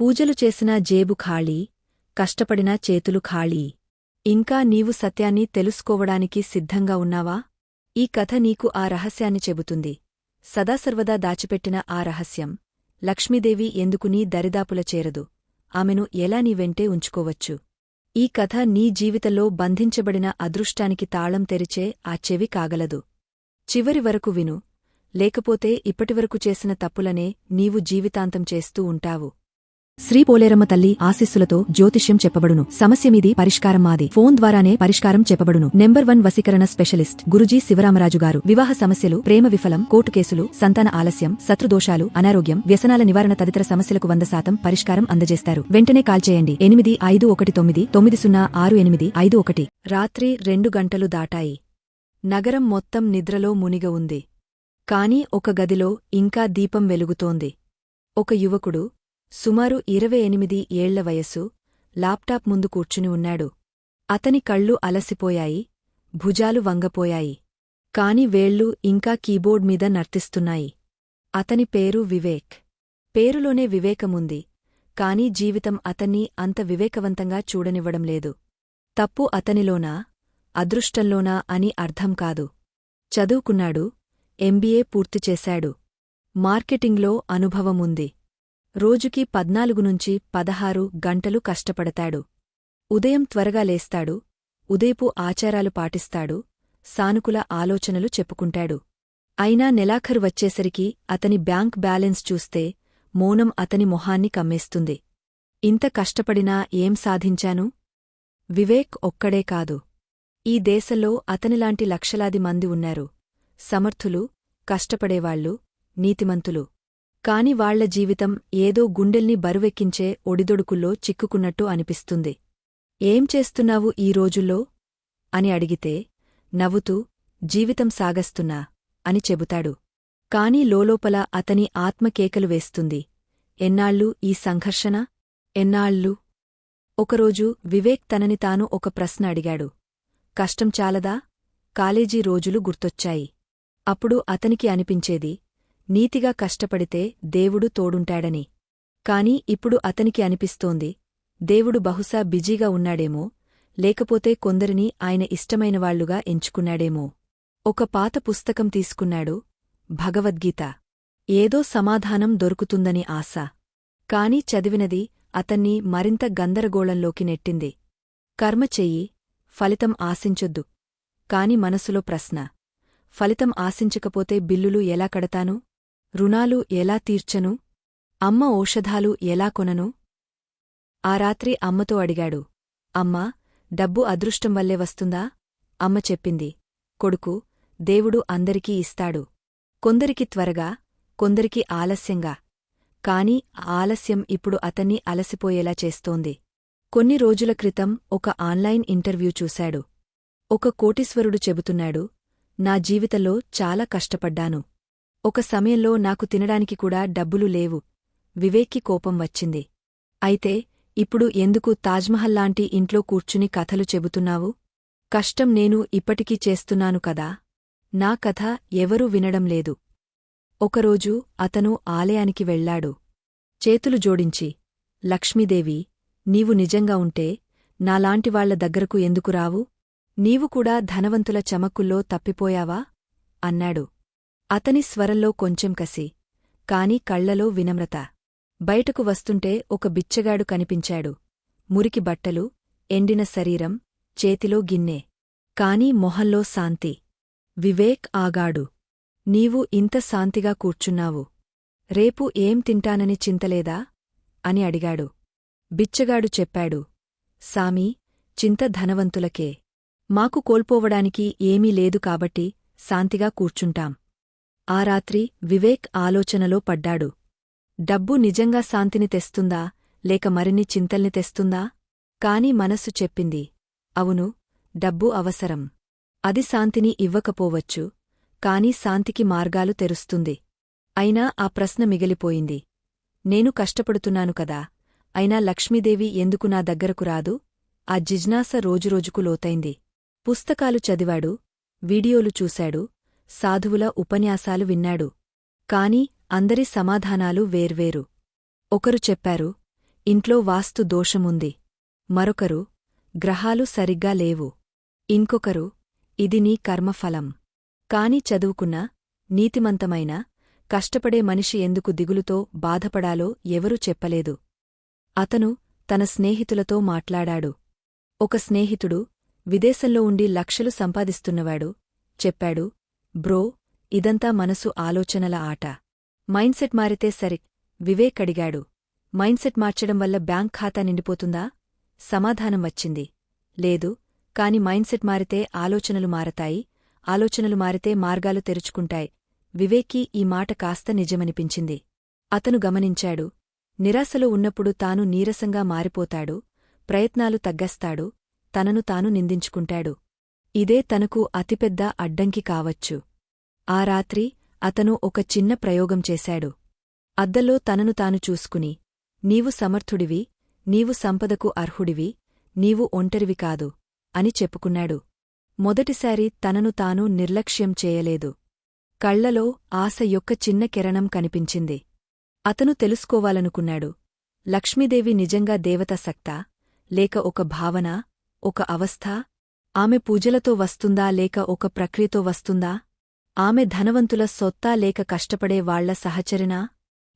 పూజలు చేసినా జేబు ఖాళీ కష్టపడినా చేతులు ఖాళీ. ఇంకా నీవు సత్యాన్ని తెలుసుకోవడానికి సిద్ధంగా ఉన్నావా? ఈ కథ నీకు ఆ రహస్యాన్ని చెబుతుంది. సదాసర్వదా దాచిపెట్టిన ఆ రహస్యం. లక్ష్మీదేవి ఎందుకు నీ దరిదాపుల చేరదు? ఆమెను ఎలా నీ వెంటే ఉంచుకోవచ్చు? ఈ కథ నీ జీవితంలో బంధించబడిన అదృష్టానికి తాళం తెరిచే ఆ చెవి కాగలదు. చివరి వరకు విను. లేకపోతే ఇప్పటివరకు చేసిన తప్పులనే నీవు జీవితాంతం చేస్తూ ఉంటావు. శ్రీ పోలేరమ్మ తల్లి ఆశీస్సులతో జ్యోతిష్యం చెప్పబడును. సమస్య మీది పరిష్కారం మాది. ఫోన్ ద్వారానే పరిష్కారం చెప్పబడును. నెంబర్ వన్ వసీకరణ స్పెషలిస్ట్ గురుజీ శివరామరాజు గారు. వివాహ సమస్యలు ప్రేమ విఫలం కోర్టు కేసులు సంతాన ఆలస్యం శత్రుదోషాలు అనారోగ్యం వ్యసనాల నివారణ తదితర సమస్యలకు వంద శాతం పరిష్కారం అందజేస్తారు. వెంటనే కాల్ చేయండి. ఎనిమిది ఐదు ఒకటి తొమ్మిది తొమ్మిది సున్నా ఆరు ఎనిమిది ఐదు ఒకటి. రాత్రి రెండు గంటలు దాటాయి. నగరం మొత్తం నిద్రలో మునిగ ఉంది. కాని ఒక గదిలో ఇంకా దీపం వెలుగుతోంది. ఒక యువకుడు సుమారు ఇరవై ఎనిమిది ఏళ్ళ వయస్సు లాప్టాప్ ముందు కూర్చుని ఉన్నాడు. అతని కళ్ళు అలసిపోయాయి భుజాలు వంగపోయాయి. కాని వేళ్ళు ఇంకా కీబోర్డ్ మీద నర్తిస్తున్నాయి. అతని పేరు వివేక్. పేరులోనే వివేకముంది కాని జీవితం అతన్ని అంత వివేకవంతంగా చూడనివ్వడం లేదు. తప్పు అతనిలోనా అదృష్టంలోనా అని అర్థం కాదు. చదువుకున్నాడు ఎంబీఏ పూర్తిచేశాడు మార్కెటింగ్లో అనుభవముంది. రోజుకి పద్నాలుగు నుంచి పదహారు గంటలు కష్టపడతాడు. ఉదయం త్వరగా లేస్తాడు. ఉదయపు ఆచారాలు పాటిస్తాడు. సానుకుల ఆలోచనలు చెప్పుకుంటాడు. అయినా నెలాఖరు వచ్చేసరికి అతని బ్యాంక్ బ్యాలెన్స్ చూస్తే మౌనం అతని మొహాన్ని కమ్మేస్తుంది. ఇంత కష్టపడినా ఏం సాధించాను? వివేక్ ఒక్కడే కాదు. ఈ దేశంలో అతనిలాంటి లక్షలాది మంది ఉన్నారు. సమర్థులు కష్టపడేవాళ్ళు నీతిమంతులు. కాని వాళ్ళ జీవితం ఏదో గుండెల్ని బరువెక్కించే ఒడిదొడుకుల్లో చిక్కుకున్నట్టు అనిపిస్తుంది. ఏం చేస్తున్నావు ఈ రోజుల్లో అని అడిగితే నవ్వుతూ జీవితం సాగస్తున్నా అని చెబుతాడు. కాని లోలోపల అతని ఆత్మకేకలు వేస్తుంది. ఎన్నాళ్ళు ఈ సంఘర్షణ? ఎన్నాళ్ళు ఒకరోజు వివేక్ తనని తాను ఒక ప్రశ్న అడిగాడు. కష్టం చాలదా? కాలేజీ రోజులు గుర్తొచ్చాయి అప్పుడు అతనికి అనిపించేది నీతిగా కష్టపడితే దేవుడు తోడుంటాడని. కాని ఇప్పుడు అతనికి అనిపిస్తోంది దేవుడు బహుశా బిజీగా ఉన్నాడేమో లేకపోతే కొందరిని ఆయన ఇష్టమైనవాళ్ళుగా ఎంచుకున్నాడేమో. ఒక పాత పుస్తకం తీసుకున్నాడు భగవద్గీత. ఏదో సమాధానం దొరుకుతుందని ఆశ. కాని చదివినది అతన్ని మరింత గందరగోళంలోకి నెట్టింది. కర్మ చెయ్యి ఫలితం ఆశించొద్దు. కాని మనసులో ప్రశ్న ఫలితం ఆశించకపోతే బిల్లులు ఎలా కడతాను? రుణాలు ఎలా తీర్చను? అమ్మ ఔషధాలు ఎలా కొనను? ఆ రాత్రి అమ్మతో అడిగాడు. అమ్మా డబ్బు అదృష్టం వల్లే వస్తుందా? అమ్మ చెప్పింది. కొడుకు దేవుడు అందరికీ ఇస్తాడు. కొందరికి త్వరగా కొందరికి ఆలస్యంగా. కాని ఆలస్యం ఇప్పుడు అతన్ని అలసిపోయేలా చేస్తోంది. కొన్ని రోజుల క్రితం ఒక ఆన్లైన్ ఇంటర్వ్యూ చూశాడు. ఒక కోటీశ్వరుడు చెబుతున్నాడు నా జీవితంలో చాలా కష్టపడ్డాను. ఒక సమయంలో నాకు తినడానికి కూడా డబ్బులు లేవు. వివేక్కి కోపం వచ్చింది. అయితే ఇప్పుడు ఎందుకు తాజ్మహల్లాంటి ఇంట్లో కూర్చుని కథలు చెబుతున్నావు? కష్టం నేను ఇప్పటికీ చేస్తున్నాను కదా? నా కథ ఎవరూ వినడం లేదు. ఒకరోజు అతను ఆలయానికి వెళ్ళాడు చేతులు జోడించి లక్ష్మీదేవి నీవు నిజంగా ఉంటే నాలాంటివాళ్ళ దగ్గరకు ఎందుకు రావు? నీవు కూడా ధనవంతుల చమక్కుల్లో తప్పిపోయావా? అన్నాడు. అతని స్వరంలో కొంచెం కసి కాని కళ్ళలో వినమ్రత. బయటకు వస్తుంటే ఒక బిచ్చగాడు కనిపించాడు. మురికి బట్టలు ఎండిన శరీరం చేతిలో గిన్నె కాని మొహంలో శాంతి. వివేక్ ఆగాడు. నీవు ఇంత శాంతిగా కూర్చున్నావు. రేపు ఏం తింటానని చింతలేదా? అని అడిగాడు. బిచ్చగాడు చెప్పాడు. సామీ చింత ధనవంతులకే. మాకు కోల్పోవడానికి ఏమీ లేదు కాబట్టి శాంతిగా కూర్చుంటాం. ఆ రాత్రి వివేక్ ఆలోచనలో పడ్డాడు. డబ్బు నిజంగా శాంతిని తెస్తుందా లేక మరిన్ని చింతల్ని తెస్తుందా? కాని మనస్సు చెప్పింది అవును డబ్బు అవసరం. అది శాంతిని ఇవ్వకపోవచ్చు కాని శాంతికి మార్గాలు తెరుస్తుంది. అయినా ఆ ప్రశ్న మిగిలిపోయింది. నేను కష్టపడుతున్నాను కదా అయినా లక్ష్మీదేవి ఎందుకు నా దగ్గరకు రాదు? ఆ జిజ్ఞాస రోజురోజుకు లోతైంది. పుస్తకాలు చదివాడు వీడియోలు చూశాడు సాధువుల ఉపన్యాసాలు విన్నాడు. కాని అందరి సమాధానాలు వేర్వేరు. ఒకరు చెప్పారు ఇంట్లో వాస్తు దోషముంది. మరొకరు గ్రహాలు సరిగ్గా లేవు. ఇంకొకరు ఇది నీ కర్మఫలం. కాని చదువుకున్న నీతిమంతమైన కష్టపడే మనిషి ఎందుకు దిగులుతో బాధపడాలో ఎవరూ చెప్పలేదు. అతను తన స్నేహితులతో మాట్లాడాడు. ఒక స్నేహితుడు విదేశంలో ఉండి లక్షలు సంపాదిస్తున్నవాడు చెప్పాడు బ్రో ఇదంతా మనసు ఆలోచనల ఆట. మైండ్సెట్ మారితే సరి వివేక్ అడిగాడు. మైండ్సెట్ మార్చడం వల్ల బ్యాంక్ ఖాతా నిండిపోతుందా? సమాధానం వచ్చింది. లేదు కాని మైండ్సెట్ మారితే ఆలోచనలు మారతాయి ఆలోచనలు మారితే మార్గాలు తెరుచుకుంటాయి. వివేక్కి ఈ మాట కాస్త నిజమనిపించింది. అతను గమనించాడు. నిరాశలో ఉన్నప్పుడు తాను నీరసంగా మారిపోతాడు ప్రయత్నాలు తగ్గస్తాడు తనను తాను నిందించుకుంటాడు. ఇదే తనకు అతిపెద్ద అడ్డంకి కావచ్చు. ఆ రాత్రి అతను ఒక చిన్న ప్రయోగం చేశాడు. అద్దల్లో తనను తాను చూసుకుని నీవు సమర్థుడివి నీవు సంపదకు అర్హుడివి నీవు ఒంటరివి కాదు అని చెప్పుకున్నాడు. మొదటిసారి తనను తాను నిర్లక్ష్యం చేయలేదు. కళ్ళలో ఆశ యొక్క చిన్న కిరణం కనిపించింది. అతను తెలుసుకోవాలనుకున్నాడు. లక్ష్మీదేవి నిజంగా దేవతసక్తా లేక ఒక భావన ఒక అవస్థ ఆమె పూజలతో వస్తుందా లేక ఒక ప్రక్రియతో వస్తుందా? ఆమె ధనవంతుల సొత్తా లేక కష్టపడే వాళ్ళ సహచరినా?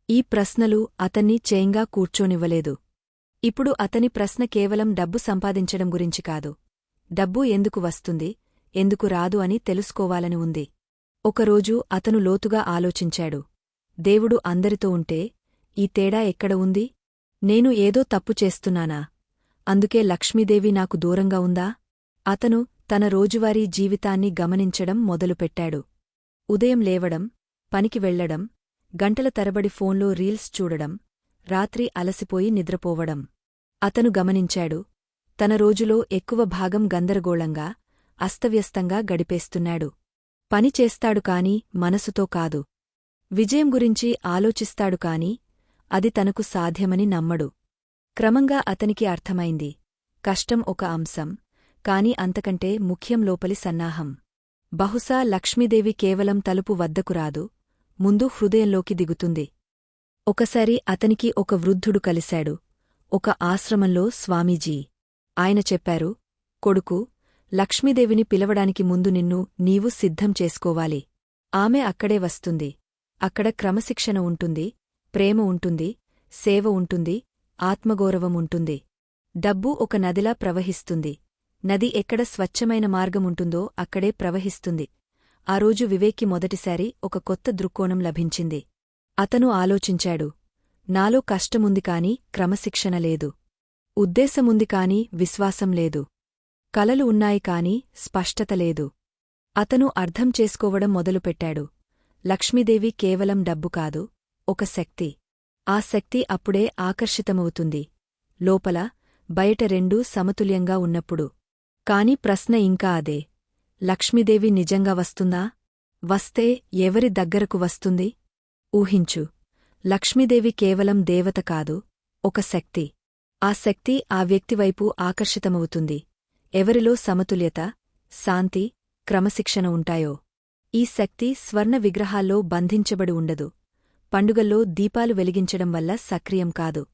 ఈ ప్రశ్నలు అతన్ని చేంగా కూర్చోనివ్వలేదు. ఇప్పుడు అతని ప్రశ్న కేవలం డబ్బు సంపాదించడం గురించి కాదు. డబ్బు ఎందుకు వస్తుంది ఎందుకు రాదు అని తెలుసుకోవాలని ఉంది. ఒకరోజు అతను లోతుగా ఆలోచించాడు. దేవుడు అందరితో ఉంటే ఈ తేడా ఎక్కడ ఉంది? నేను ఏదో తప్పు చేస్తున్నానా? అందుకే లక్ష్మీదేవి నాకు దూరంగా ఉందా? అతను తన రోజువారీ జీవితాన్ని గమనించడం మొదలుపెట్టాడు. ఉదయం లేవడం పనికి వెళ్ళడం గంటల తరబడి ఫోన్లో రీల్స్ చూడడం రాత్రి అలసిపోయి నిద్రపోవడం. అతను గమనించాడు తన రోజులో ఎక్కువ భాగం గందరగోళంగా అస్తవ్యస్తంగా గడిపేస్తున్నాడు. పని చేస్తాడు కాని మనసుతో కాదు. విజయం గురించి ఆలోచిస్తాడు కాని అది తనకు సాధ్యమని నమ్మడు. క్రమంగా అతనికి అర్థమైంది. కష్టం ఒక అంశం. కాని అంతకంటే ముఖ్యం లోపలి సన్నాహం. బహుశా లక్ష్మీదేవి కేవలం తలుపు వద్దకు రాదు ముందు హృదయంలోకి దిగుతుంది. ఒకసారి అతనికి ఒక వృద్ధుడు కలిశాడు ఒక ఆశ్రమంలో స్వామీజీ. ఆయన చెప్పారు కొడుకు లక్ష్మీదేవిని పిలవడానికి ముందు నిన్ను నీవు సిద్ధం చేసుకోవాలి. ఆమె అక్కడే వస్తుంది. అక్కడ క్రమశిక్షణ ఉంటుంది ప్రేమ ఉంటుంది సేవ ఉంటుంది ఆత్మగౌరవం ఉంటుంది. డబ్బు ఒక నదిలా ప్రవహిస్తుంది. నది ఎక్కడ స్వచ్ఛమైన మార్గముంటుందో అక్కడే ప్రవహిస్తుంది. ఆ రోజు వివేక్కి మొదటిసారి ఒక కొత్త దృక్కోణం లభించింది. అతను ఆలోచించాడు. నాలో కష్టముంది కాని క్రమశిక్షణ లేదు. ఉద్దేశముంది కాని విశ్వాసం లేదు. కలలు ఉన్నాయి కాని స్పష్టత లేదు. అతను అర్థం చేసుకోవడం మొదలుపెట్టాడు. లక్ష్మీదేవి కేవలం డబ్బు కాదు ఒక శక్తి. ఆ శక్తి అప్పుడే ఆకర్షితమవుతుంది. లోపల బయట రెండూ సమతుల్యంగా ఉన్నప్పుడు కాని ప్రశ్న ఇంకా అదే. లక్ష్మీదేవి నిజంగా వస్తుందా? వస్తే ఎవరి దగ్గరకు వస్తుంది? ఊహించు. లక్ష్మీదేవి కేవలం దేవత కాదు ఒక శక్తి. ఆ శక్తి ఆ వ్యక్తివైపు ఆకర్షితమవుతుంది. ఎవరిలో సమతుల్యత శాంతి క్రమశిక్షణ ఉంటాయో? ఈ శక్తి స్వర్ణ విగ్రహాల్లో బంధించబడి ఉండదు. పండుగల్లో దీపాలు వెలిగించడం వల్ల సక్రియం కాదు.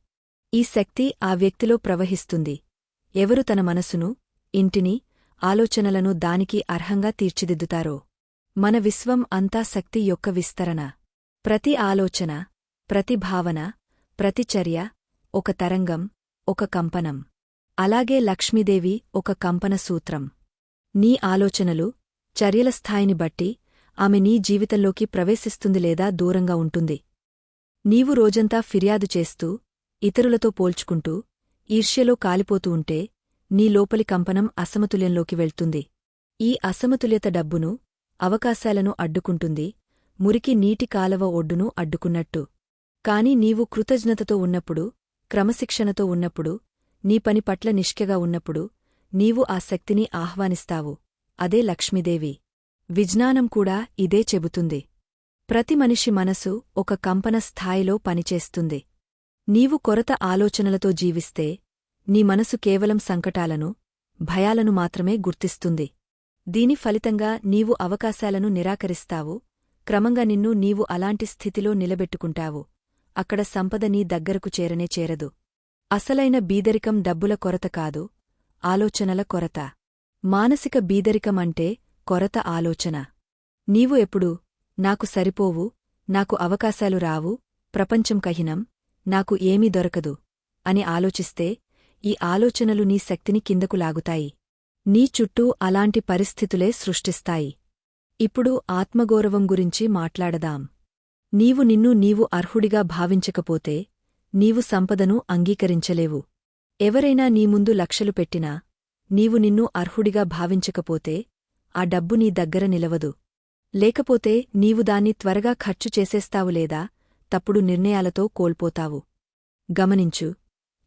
ఈ శక్తి ఆ వ్యక్తిలో ప్రవహిస్తుంది. ఎవరు తన మనసును ఇంటిని ఆలోచనలను దానికి అర్హంగా తీర్చిదిద్దుతారో. మన విశ్వం అంతా శక్తి యొక్క విస్తరణ. ప్రతి ఆలోచన ప్రతి భావన ప్రతి చర్య ఒక తరంగం ఒక కంపనం. అలాగే లక్ష్మీదేవి ఒక కంపన సూత్రం. నీ ఆలోచనలు చర్యల స్థాయిని బట్టి ఆమె నీ జీవితంలోకి ప్రవేశిస్తుంది లేదా దూరంగా ఉంటుంది. నీవు రోజంతా ఫిర్యాదు చేస్తూ ఇతరులతో పోల్చుకుంటూ ఈర్ష్యలో కాలిపోతూ ఉంటే నీ లోపలి కంపనం అసమతుల్యంలోకి వెళ్తుంది. ఈ అసమతుల్యత డబ్బును అవకాశాలను అడ్డుకుంటుంది మురికి నీటి కాలవ ఒడ్డును అడ్డుకున్నట్టు. కాని నీవు కృతజ్ఞతతో ఉన్నప్పుడు క్రమశిక్షణతో ఉన్నప్పుడు నీ పని పట్ల నిష్కెగా ఉన్నప్పుడు నీవు ఆ శక్తిని ఆహ్వానిస్తావు. అదే లక్ష్మీదేవి. విజ్ఞానం కూడా ఇదే చెబుతుంది. ప్రతి మనిషి మనసు ఒక కంపన స్థాయిలో పనిచేస్తుంది. నీవు కొరత ఆలోచనలతో జీవిస్తే నీ మనసు కేవలం సంకటాలను భయాలను మాత్రమే గుర్తిస్తుంది. దీని ఫలితంగా నీవు అవకాశాలను నిరాకరిస్తావు క్రమంగా నిన్ను నీవు అలాంటి స్థితిలో నిలబెట్టుకుంటావు. అక్కడ సంపద నీ దగ్గరకు చేరనే చేరదు. అసలైన బీదరికం డబ్బుల కొరత కాదు ఆలోచనల కొరత. మానసిక బీదరికం అంటే కొరత ఆలోచన. నీవు ఎప్పుడు నాకు సరిపోవు నాకు అవకాశాలు రావు ప్రపంచం కహినం నాకు ఏమీ దొరకదు అని ఆలోచిస్తే ఈ ఆలోచనలు నీ శక్తిని కిందకు లాగుతాయి. నీ చుట్టూ అలాంటి పరిస్థితులే సృష్టిస్తాయి. ఇప్పుడు ఆత్మగౌరవం గురించి మాట్లాడదాం. నీవు నిన్ను నీవు అర్హుడిగా భావించకపోతే నీవు సంపదను అంగీకరించలేవు. ఎవరైనా నీ ముందు లక్షలు పెట్టినా నీవు నిన్ను అర్హుడిగా భావించకపోతే ఆ డబ్బు నీ దగ్గర నిలవదు. లేకపోతే నీవు దాన్ని త్వరగా ఖర్చు చేసేస్తావు లేదా తప్పుడు నిర్ణయాలతో కోల్పోతావు. గమనించు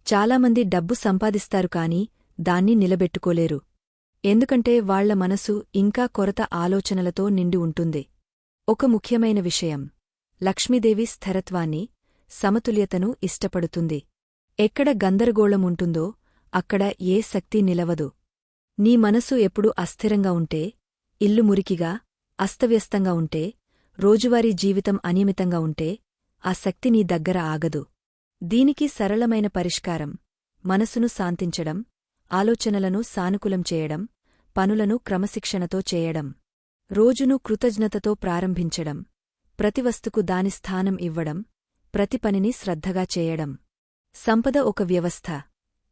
చాలామంది డబ్బు సంపాదిస్తారు కాని దాన్ని నిలబెట్టుకోలేరు. ఎందుకంటే వాళ్ళ మనసు ఇంకా కొరత ఆలోచనలతో నిండి ఉంటుంది. ఒక ముఖ్యమైన విషయం. లక్ష్మీదేవి స్థిరత్వాన్ని సమతుల్యతను ఇష్టపడుతుంది. ఎక్కడ గందరగోళముంటుందో అక్కడ ఏ శక్తి నిలవదు. నీ మనసు ఎప్పుడు అస్థిరంగా ఉంటే ఇల్లు మురికిగా అస్తవ్యస్తంగా ఉంటే రోజువారీ జీవితం అనియమితంగా ఉంటే ఆ శక్తి నీ దగ్గర ఆగదు. దీనికి సరళమైన పరిష్కారం. మనసును శాంతించడం ఆలోచనలను సానుకూలం చేయడం పనులను క్రమశిక్షణతో చేయడం. రోజును కృతజ్ఞతతో ప్రారంభించడం ప్రతి వస్తుకు దాని స్థానం ఇవ్వడం ప్రతి పనిని శ్రద్ధగా చేయడం. సంపద ఒక వ్యవస్థ.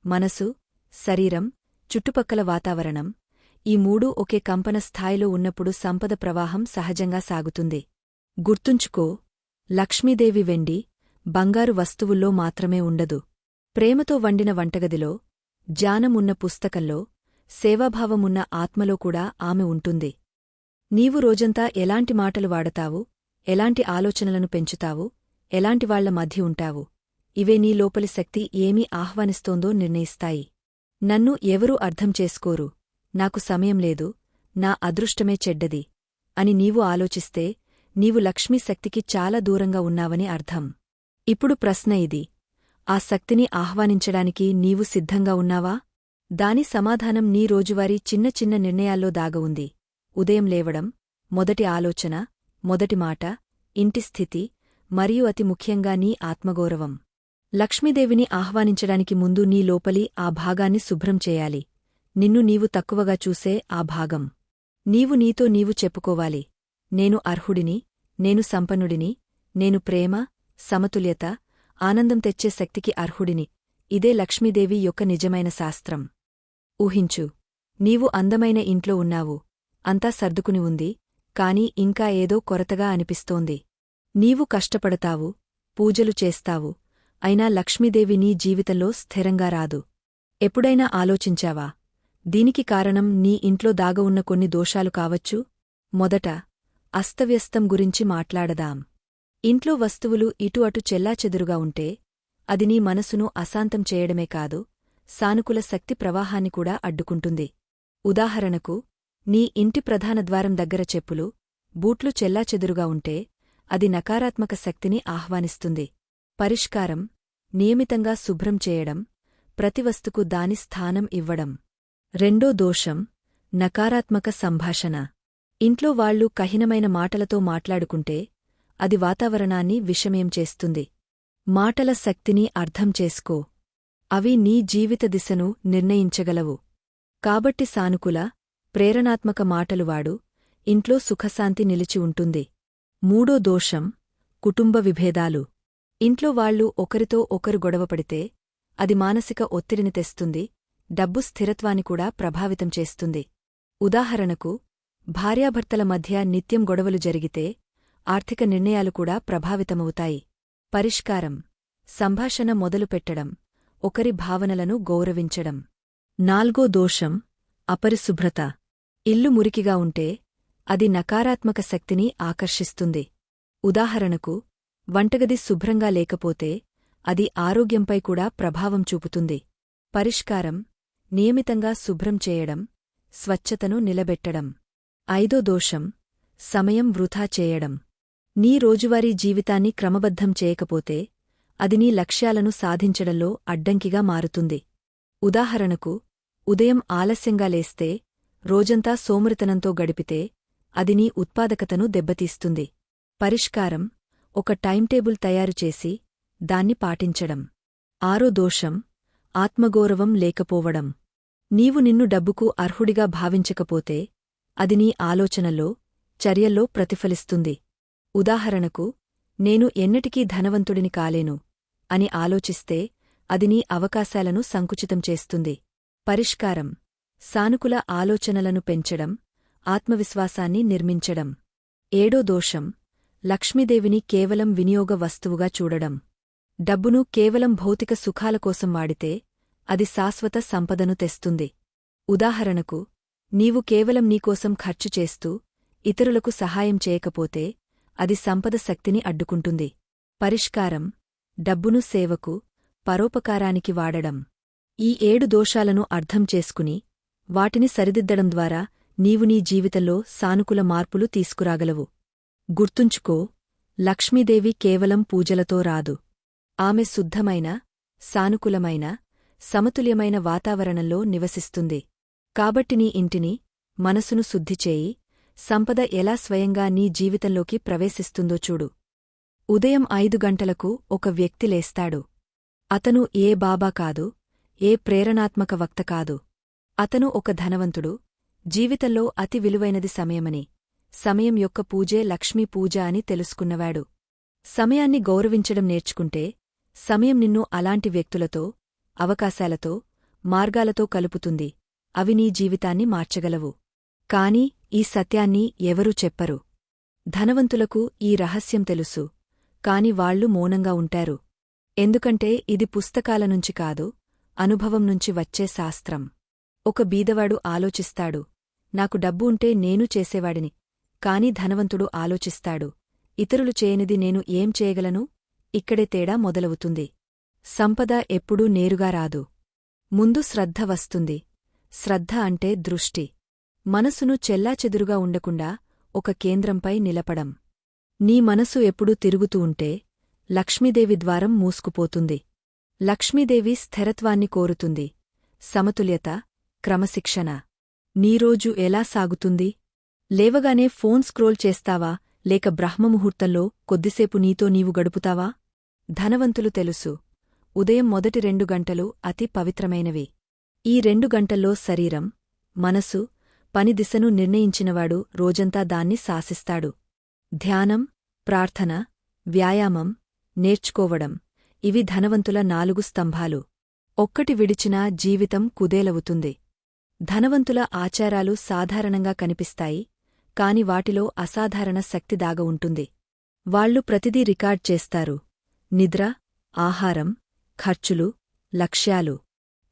మనసు శరీరం చుట్టుపక్కల వాతావరణం ఈ మూడూ ఒకే కంపన స్థాయిలో ఉన్నప్పుడు సంపద ప్రవాహం సహజంగా సాగుతుంది. గుర్తుంచుకో లక్ష్మీదేవి వెండి బంగారు వస్తువుల్లో మాత్రమే ఉండదు. ప్రేమతో వండిన వంటగదిలో జానమున్న పుస్తకంలో సేవాభావమున్న ఆత్మలో కూడా ఆమె ఉంటుంది. నీవు రోజంతా ఎలాంటి మాటలు వాడతావు? ఎలాంటి ఆలోచనలను పెంచుతావు? ఎలాంటివాళ్ళ మధ్య ఉంటావు? ఇవే నీ లోపలి శక్తి ఏమీ ఆహ్వానిస్తోందో నిర్ణయిస్తాయి. నన్ను ఎవరూ అర్థం చేసుకోరు. నాకు సమయం లేదు. నా అదృష్టమే చెడ్డది. అని నీవు ఆలోచిస్తే నీవు లక్ష్మీ శక్తికి చాలా దూరంగా ఉన్నావని అర్థం. ఇప్పుడు ప్రశ్న ఇది. ఆ శక్తిని ఆహ్వానించడానికి నీవు సిద్ధంగా ఉన్నావా? దాని సమాధానం నీ రోజువారీ చిన్న చిన్న నిర్ణయాల్లో దాగవుంది ఉదయం లేవడం మొదటి ఆలోచన మొదటి మాట ఇంటి స్థితి మరియు అతి ముఖ్యంగా నీ ఆత్మగౌరవం. లక్ష్మీదేవిని ఆహ్వానించడానికి ముందు నీ లోపలి ఆ భాగాన్ని శుభ్రం చేయాలి. నిన్ను నీవు తక్కువగా చూసే ఆ భాగం. నీవు నీతో నీవు చెప్పుకోవాలి. నేను అర్హుడిని నేను సంపన్నుడిని నేను ప్రేమ సమతుల్యత ఆనందం తెచ్చే శక్తికి అర్హుడిని. ఇదే లక్ష్మీదేవి యొక్క నిజమైన శాస్త్రం. ఊహించు నీవు అందమైన ఇంట్లో ఉన్నావు. అంతా సర్దుకుని ఉంది కాని ఇంకా ఏదో కొరతగా అనిపిస్తోంది. నీవు కష్టపడతావు పూజలు చేస్తావు అయినా లక్ష్మీదేవి నీ జీవితంలో స్థిరంగా రాదు. ఎప్పుడైనా ఆలోచించావా? దీనికి కారణం నీ ఇంట్లో దాగవున్న కొన్ని దోషాలు కావచ్చు? మొదట అస్తవ్యస్తం గురించి మాట్లాడదాం. ఇంట్లో వస్తువులు ఇటు అటు చెల్లాచెదురుగా ఉంటే అది నీ మనసును అశాంతం చేయడమే కాదు సానుకూల శక్తి ప్రవాహాన్ని కూడా అడ్డుకుంటుంది. ఉదాహరణకు నీ ఇంటి ప్రధాన ద్వారం దగ్గర చెప్పులు బూట్లు చెల్లాచెదురుగా ఉంటే అది నకారాత్మక శక్తిని ఆహ్వానిస్తుంది. పరిష్కారం నియమితంగా శుభ్రం చేయడం ప్రతి వస్తుకు దాని స్థానం ఇవ్వడం. రెండో దోషం నకారాత్మక సంభాషణ. ఇంట్లో వాళ్ళు కహినమైన మాటలతో మాట్లాడుకుంటే అది వాతావరణాన్ని విషమయం చేస్తుంది. మాటల శక్తిని అర్థం చేసుకో. అవి నీ జీవిత దిశను నిర్ణయించగలవు. కాబట్టి సానుకూల ప్రేరణాత్మక మాటలు వాడు ఇంట్లో సుఖశాంతి నిలిచి ఉంటుంది. మూడో దోషం కుటుంబ విభేదాలు. ఇంట్లో వాళ్ళు ఒకరితో ఒకరు గొడవపడితే అది మానసిక ఒత్తిడిని తెస్తుంది డబ్బు స్థిరత్వాన్ని కూడా ప్రభావితం చేస్తుంది. ఉదాహరణకు భార్యాభర్తల మధ్య నిత్యం గొడవలు జరిగితే ఆర్థిక నిర్ణయాలు కూడా ప్రభావితమవుతాయి. పరిష్కారం. సంభాషణ మొదలుపెట్టడం. ఒకరి భావనలను గౌరవించడం. నాల్గో దోషం. అపరిశుభ్రత. ఇల్లు మురికిగా ఉంటే అది నకారాత్మక శక్తిని ఆకర్షిస్తుంది. ఉదాహరణకు వంటగది శుభ్రంగా లేకపోతే అది ఆరోగ్యంపై కూడా ప్రభావం చూపుతుంది. పరిష్కారం. నియమితంగా శుభ్రం చేయడం. స్వచ్ఛతను నిలబెట్టడం. ఐదో దోషం. సమయం వృథా చేయడం. నీ రోజువారీ జీవితాన్ని క్రమబద్ధం చేయకపోతే అది నీ లక్ష్యాలను సాధించడంలో అడ్డంకిగా మారుతుంది. ఉదాహరణకు ఉదయం ఆలస్యంగా లేస్తే రోజంతా సోమరితనంతో గడిపితే అది నీ ఉత్పాదకతను దెబ్బతీస్తుంది. పరిష్కారం ఒక టైంటేబుల్ తయారుచేసి దాన్ని పాటించడం. ఆరో దోషం ఆత్మగౌరవం లేకపోవడం. నీవు నిన్ను డబ్బుకు అర్హుడిగా భావించకపోతే అది నీ ఆలోచనలో చర్యల్లో ప్రతిఫలిస్తుంది. ఉదాహరణకు నేను ఎన్నటికీ ధనవంతుడిని కాలేను అని ఆలోచిస్తే అది నీ అవకాశాలను సంకుచితం చేస్తుంది. పరిష్కారం. సానుకూల ఆలోచనలను పెంచడం ఆత్మవిశ్వాసాన్ని నిర్మించడం. ఏడో దోషం. లక్ష్మీదేవిని కేవలం వినియోగ వస్తువుగా చూడడం. డబ్బును కేవలం భౌతిక సుఖాల కోసం వాడితే అది శాశ్వత సంపదను తెస్తుంది. ఉదాహరణకు నీవు కేవలం నీకోసం ఖర్చు చేస్తూ ఇతరులకు సహాయం చేయకపోతే అది సంపద శక్తిని అడ్డుకుంటుంది. పరిష్కారం డబ్బును సేవకు పరోపకారానికి వాడడం. ఈ ఏడు దోషాలను అర్థం చేసుకుని వాటిని సరిదిద్దడం ద్వారా నీవు నీ జీవితంలో సానుకూల మార్పులు తీసుకురాగలవు. గుర్తుంచుకో లక్ష్మీదేవి కేవలం పూజలతో రాదు. ఆమె శుద్ధమైన సానుకూలమైన సమతుల్యమైన వాతావరణంలో నివసిస్తుంది. కాబట్టి నీ ఇంటిని మనసును శుద్ధిచేయి సంపద ఎలా స్వయంగా నీ జీవితంలోకి ప్రవేశిస్తుందో చూడు. ఉదయం ఐదు గంటలకు ఒక వ్యక్తి లేస్తాడు. అతను ఏ బాబా కాదు ఏ ప్రేరణాత్మక వక్త కాదు. అతను ఒక ధనవంతుడు. జీవితంలో అతి విలువైనది సమయమని సమయం యొక్క పూజే లక్ష్మీ పూజ అని తెలుసుకున్నవాడు. సమయాన్ని గౌరవించడం నేర్చుకుంటే సమయం నిన్ను అలాంటి వ్యక్తులతో అవకాశాలతో మార్గాలతో కలుపుతుంది. అవి నీ జీవితాన్ని మార్చగలవు. కాని ఈ సత్యాన్ని ఎవరూ చెప్పరు. ధనవంతులకు ఈ రహస్యం తెలుసు. కాని వాళ్ళు మౌనంగా ఉంటారు. ఎందుకంటే ఇది పుస్తకాల నుంచి కాదు అనుభవం నుంచి వచ్చే శాస్త్రం. ఒక బీదవాడు ఆలోచిస్తాడు నాకు డబ్బు ఉంటే నేను చేసేవాడిని. కాని ధనవంతుడు ఆలోచిస్తాడు ఇతరులు చేయనిది నేను ఏం చేయగలను? ఇక్కడే తేడా మొదలవుతుంది. సంపద ఎప్పుడూ నేరుగా రాదు. ముందు శ్రద్ధ వస్తుంది. శ్రద్ధ అంటే దృష్టి. మనసును చెల్లాచెదురుగా ఉండకుండా ఒక కేంద్రంపై నిలపడం. నీ మనసు ఎప్పుడూ తిరుగుతూ ఉంటే లక్ష్మీదేవి ద్వారం మూసుకుపోతుంది. లక్ష్మీదేవి స్థిరత్వాన్ని కోరుతుంది. సమతుల్యత క్రమశిక్షణ. నీరోజు ఎలా సాగుతుంది? లేవగానే ఫోన్ స్క్రోల్ చేస్తావా? లేక బ్రహ్మముహూర్తంలో కొద్దిసేపు నీతో నీవు గడుపుతావా? ధనవంతులు తెలుసు. ఉదయం మొదటి రెండు గంటలు అతి పవిత్రమైనవి. ఈ రెండు గంటల్లో శరీరం మనసు పని దిశను నిర్ణయించినవాడు రోజంతా దాన్ని శాసిస్తాడు. ధ్యానం ప్రార్థన వ్యాయామం నేర్చుకోవడం ఇవి ధనవంతుల నాలుగు స్తంభాలు. ఒక్కటి విడిచినా జీవితం కుదేలవుతుంది. ధనవంతుల ఆచారాలు సాధారణంగా కనిపిస్తాయి కాని వాటిలో అసాధారణ శక్తి దాగ ఉంటుంది. వాళ్ళు ప్రతిదీ రికార్డ్ చేస్తారు. నిద్ర ఆహారం ఖర్చులు లక్ష్యాలు.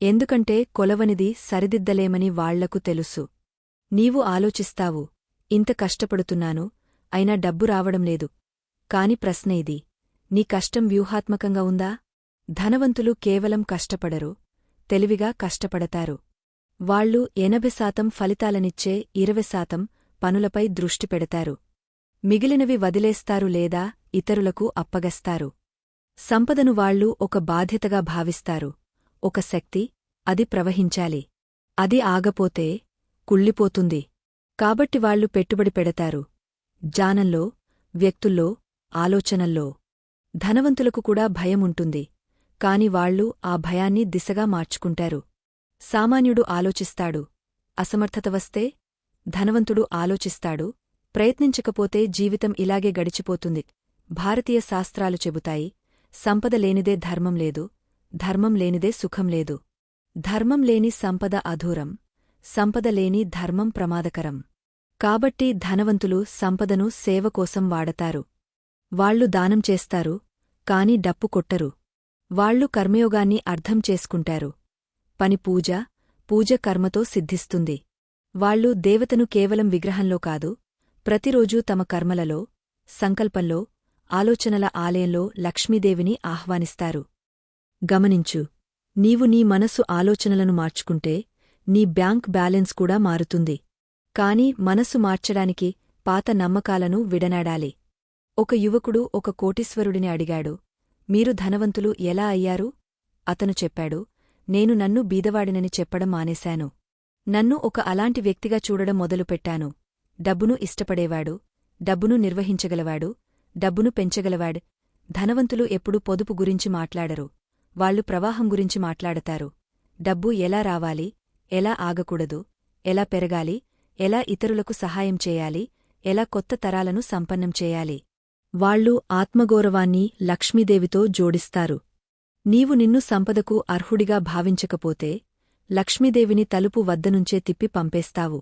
ఎందుకంటే కొలవనిది సరిదిద్దలేమని వాళ్ళకు తెలుసు. నీవు ఆలోచిస్తావు ఇంత కష్టపడుతున్నాను అయినా డబ్బు రావడం లేదు. కాని ప్రశ్న ఇది నీ కష్టం వ్యూహాత్మకంగా ఉందా? ధనవంతులు కేవలం కష్టపడరు తెలివిగా కష్టపడతారు. వాళ్ళు ఎనభై శాతం ఫలితాలనిచ్చే ఇరవై శాతం పనులపై దృష్టి పెడతారు. మిగిలినవి వదిలేస్తారు లేదా ఇతరులకు అప్పగస్తారు. సంపదను వాళ్ళు ఒక బాధ్యతగా భావిస్తారు ఒక శక్తి అది ప్రవహించాలి. అది ఆగపోతే కుళ్ళిపోతుంది. కాబట్టి వాళ్ళు పెట్టుబడి పెడతారు. జానంలో వ్యక్తుల్లో ఆలోచనల్లో ధనవంతులకు కూడా భయముంటుంది కాని వాళ్ళు ఆ భయాన్ని దిశగా మార్చుకుంటారు. సామాన్యుడు ఆలోచిస్తాడు. అసమర్థత వస్తే ధనవంతుడు ఆలోచిస్తాడు. ప్రయత్నించకపోతే జీవితం ఇలాగే గడిచిపోతుంది. భారతీయ శాస్త్రాలు చెబుతాయి సంపద లేనిదే ధర్మం లేదు ధర్మం లేనిదే సుఖం లేదు. ధర్మం లేని సంపద అధూరం. సంపదలేని ధర్మం ప్రమాదకరం. కాబట్టి ధనవంతులు సంపదను సేవకోసం వాడతారు. వాళ్ళు దానం చేస్తారు కాని డప్పు కొట్టరు. వాళ్ళు కర్మయోగాన్ని అర్థం చేసుకుంటారు. పని పూజ పూజ కర్మతో సిద్ధిస్తుంది. వాళ్ళు దేవతను కేవలం విగ్రహంలో కాదు ప్రతిరోజూ తమ కర్మలలో సంకల్పంలో ఆలోచనల ఆలయంలో లక్ష్మీదేవిని ఆహ్వానిస్తారు. గమనించు నీవు నీ మనసు ఆలోచనలను మార్చుకుంటే నీ బ్యాంక్ బ్యాలెన్స్ కూడా మారుతుంది. కాని మనసు మార్చడానికి పాత నమ్మకాలను విడనాడాలి. ఒక యువకుడు ఒక కోటీశ్వరుడిని అడిగాడు మీరు ధనవంతులు ఎలా అయ్యారు? అతను చెప్పాడు నేను నన్ను బీదవాడినని చెప్పడం మానేశాను. నన్ను ఒక అలాంటి వ్యక్తిగా చూడడం మొదలుపెట్టాను. డబ్బును ఇష్టపడేవాడు డబ్బును నిర్వహించగలవాడు డబ్బును పెంచగలవాడు. ధనవంతులు ఎప్పుడూ పొదుపు గురించి మాట్లాడరు వాళ్ళు ప్రవాహం గురించి మాట్లాడతారు. డబ్బు ఎలా రావాలి? ఎలా ఆగకూడదు ఎలా పెరగాలి ఎలా ఇతరులకు సహాయం చేయాలి ఎలా కొత్త తరాలను సంపన్నం చేయాలి. వాళ్ళు ఆత్మగౌరవాన్ని లక్ష్మీదేవితో జోడిస్తారు. నీవు నిన్ను సంపదకు అర్హుడిగా భావించకపోతే లక్ష్మీదేవిని తలుపు వద్దనుంచే తిప్పి పంపేస్తావు.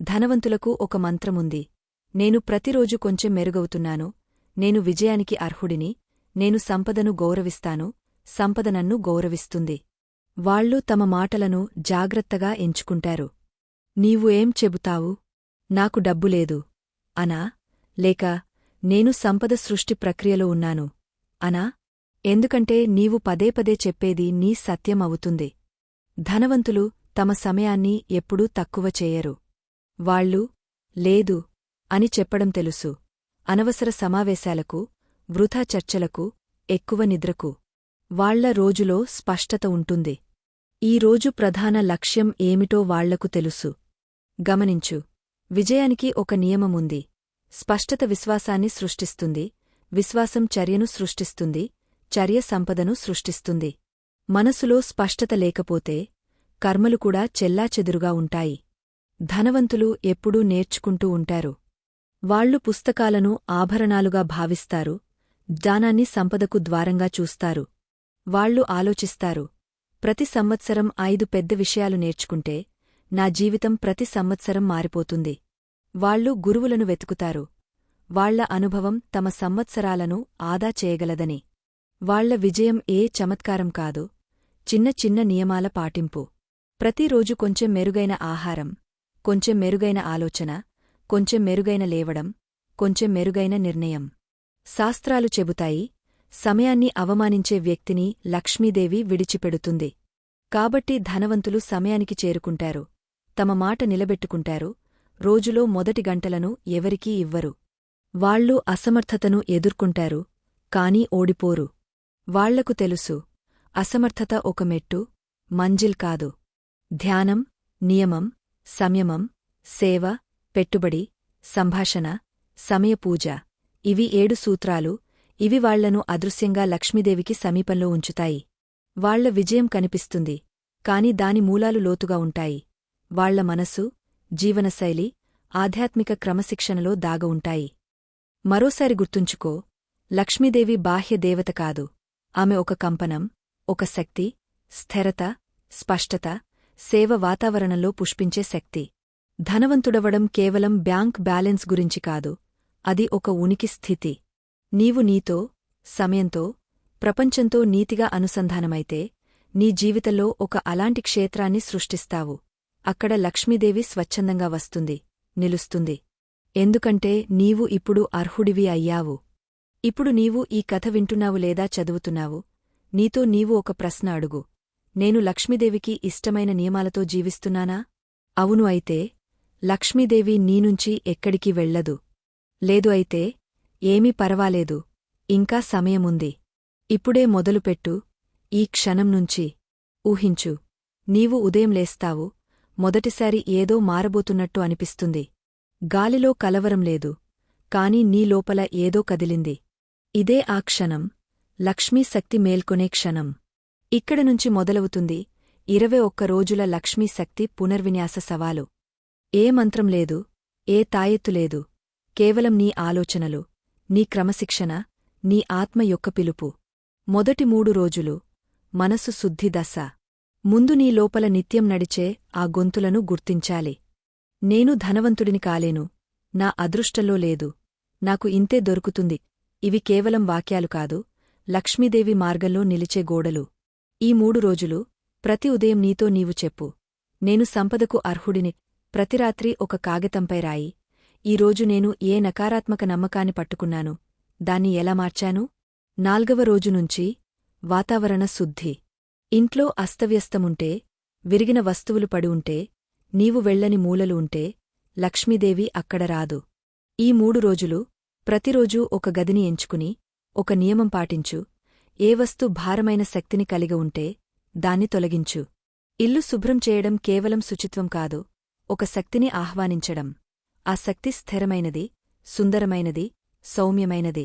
ధనవంతులకు ఒక మంత్రముంది. నేను ప్రతిరోజు కొంచెం మెరుగవుతున్నాను నేను విజయానికి అర్హుడిని నేను సంపదను గౌరవిస్తాను సంపద నన్ను గౌరవిస్తుంది. వాళ్ళు తమ మాటలను జాగ్రత్తగా ఎంచుకుంటారు. నీవు ఏం చెబుతావు? నాకు డబ్బులేదు అనా? లేక నేను సంపద సృష్టి ప్రక్రియలో ఉన్నాను. అనా? ఎందుకంటే నీవు పదే పదే చెప్పేది నీ సత్యం అవుతుంది. ధనవంతులు తమ సమయాన్ని ఎప్పుడూ తక్కువ చేయరు. వాళ్ళు లేదు అని చెప్పడం తెలుసు. అనవసర సమావేశాలకు వృథా చర్చలకు ఎక్కువ నిద్రకు. వాళ్ళ రోజులో స్పష్టత ఉంటుంది. ఈ రోజు ప్రధాన లక్ష్యం ఏమిటో వాళ్ళకు తెలుసు. గమనించు. విజయానికి ఒక నియమముంది. స్పష్టత విశ్వాసాన్ని సృష్టిస్తుంది. విశ్వాసం చర్యను సృష్టిస్తుంది. చర్య సంపదను సృష్టిస్తుంది. మనసులో స్పష్టత లేకపోతే కర్మలు కూడా చెల్లాచెదురుగా ఉంటాయి. ధనవంతులు ఎప్పుడూ నేర్చుకుంటూ ఉంటారు. వాళ్ళు పుస్తకాలను ఆభరణాలుగా భావిస్తారు. జ్ఞానాన్ని సంపదకు ద్వారంగా చూస్తారు. వాళ్ళు ఆలోచిస్తారు. ప్రతి సంవత్సరం ఐదు పెద్ద విషయాలు నేర్చుకుంటే నా జీవితం ప్రతి సంవత్సరం మారిపోతుంది. వాళ్ళు గురువులను వెతుకుతారు. వాళ్ళ అనుభవం తమ సంవత్సరాలను ఆదా చేయగలదని. వాళ్ళ విజయం ఏ చమత్కారం కాదు. చిన్న చిన్న నియమాల పాటింపు. ప్రతిరోజు కొంచెం మెరుగైన ఆహారం కొంచెం మెరుగైన ఆలోచన కొంచెం మెరుగైన లేవడం కొంచెం మెరుగైన నిర్ణయం. శాస్త్రాలు చెబుతాయి సమయాన్ని అవమానించే వ్యక్తిని లక్ష్మీదేవి విడిచిపెడుతుంది. కాబట్టి ధనవంతులు సమయానికి చేరుకుంటారు. తమ మాట నిలబెట్టుకుంటారు. రోజులో మొదటి గంటలను ఎవరికీ ఇవ్వరు. వాళ్ళు అసమర్థతను ఎదుర్కొంటారు కాని ఓడిపోరు. వాళ్ళకు తెలుసు అసమర్థత ఒక మెట్టు మంజిల్ కాదు. ధ్యానం నియమం సంయమం సేవ పెట్టుబడి సంభాషణ సమయపూజ ఇవి ఏడు సూత్రాలు ఇవి వాళ్ళను అదృశ్యంగా లక్ష్మీదేవికి సమీపంలో ఉంచుతాయి. వాళ్ళ విజయం కనిపిస్తుంది కాని దాని మూలాలు లోతుగా ఉంటాయి. వాళ్ళ మనసు జీవనశైలి ఆధ్యాత్మిక క్రమశిక్షణలో దాగ ఉంటాయి. మరోసారి గుర్తుంచుకో లక్ష్మీదేవి బాహ్య దేవత కాదు. ఆమె ఒక కంపనం ఒక శక్తి స్థిరత స్పష్టత సేవ వాతావరణంలో పుష్పించే శక్తి. ధనవంతుడవడం కేవలం బ్యాంక్ బ్యాలెన్స్ గురించి కాదు అది ఒక ఉనికి స్థితి. నీవు నీతో సమయంతో ప్రపంచంతో నీతిగా అనుసంధానమైతే నీ జీవితంలో ఒక అలాంటి క్షేత్రాన్ని సృష్టిస్తావు. అక్కడ లక్ష్మీదేవి స్వచ్ఛందంగా వస్తుంది నిలుస్తుంది. ఎందుకంటే నీవు ఇప్పుడు అర్హుడివి అయ్యావు. ఇప్పుడు నీవు ఈ కథ వింటున్నావు లేదా చదువుతున్నావు? నీతో నీవు ఒక ప్రశ్న అడుగు. నేను లక్ష్మీదేవికి ఇష్టమైన నియమాలతో జీవిస్తున్నానా? అవును అయితే లక్ష్మీదేవి నీనుంచి ఎక్కడికి వెళ్ళదు లేదు అయితే ఏమీ పరవాలేదు. ఇంకా సమయముంది. ఇప్పుడే మొదలుపెట్టు. ఈ క్షణం నుంచి. ఊహించు. నీవు ఉదయం లేస్తావు. మొదటిసారి ఏదో మారబోతున్నట్టు అనిపిస్తుంది. గాలిలో కలవరం లేదు. కాని నీ లోపల ఏదో కదిలింది. ఇదే ఆ క్షణం. లక్ష్మీ శక్తి మేల్కొనే క్షణం. ఇక్కడి నుంచి మొదలవుతుంది. ఇరవై ఒక్క రోజుల లక్ష్మీ శక్తి పునర్విన్యాస సవాలు. ఏ మంత్రం లేదు. ఏ తాయెత్తు లేదు. కేవలం నీ ఆలోచనలు. నీ క్రమశిక్షణ నీ ఆత్మ యొక్క పిలుపు. మొదటి మూడు రోజులు మనసు శుద్ధి దశ. ముందు నీ లోపల నిత్యం నడిచే ఆ గొంతులను గుర్తించాలి. నేను ధనవంతుడిని కాలేను నా అదృష్టంలో లేదు నాకు ఇంతే దొరుకుతుంది ఇవి కేవలం వాక్యాలు కాదు లక్ష్మీదేవి మార్గంలో నిలిచే గోడలు. ఈ మూడు రోజులు ప్రతి ఉదయం నీతో నీవు చెప్పు. నేను సంపదకు అర్హుడిని ప్రతిరాత్రి ఒక కాగితంపై రాయి. ఈరోజు నేను ఏ నకారాత్మక నమ్మకాన్ని పట్టుకున్నాను? దాన్ని ఎలా మార్చాను? నాల్గవ రోజునుంచి వాతావరణ శుద్ధి. ఇంట్లో అస్తవ్యస్తముంటే విరిగిన వస్తువులు పడి ఉంటే నీవు వెళ్ళని మూలలు ఉంటే లక్ష్మీదేవి అక్కడ రాదు. ఈ మూడు రోజులు ప్రతిరోజూ ఒక గదిని ఎంచుకుని ఒక నియమం పాటించు. ఏ వస్తు భారమైన శక్తిని కలిగి ఉంటే దాన్ని తొలగించు. ఇల్లు శుభ్రం చేయడం కేవలం శుచిత్వం కాదు ఒక శక్తిని ఆహ్వానించడం. ఆ శక్తి స్థిరమైనది సుందరమైనది సౌమ్యమైనది.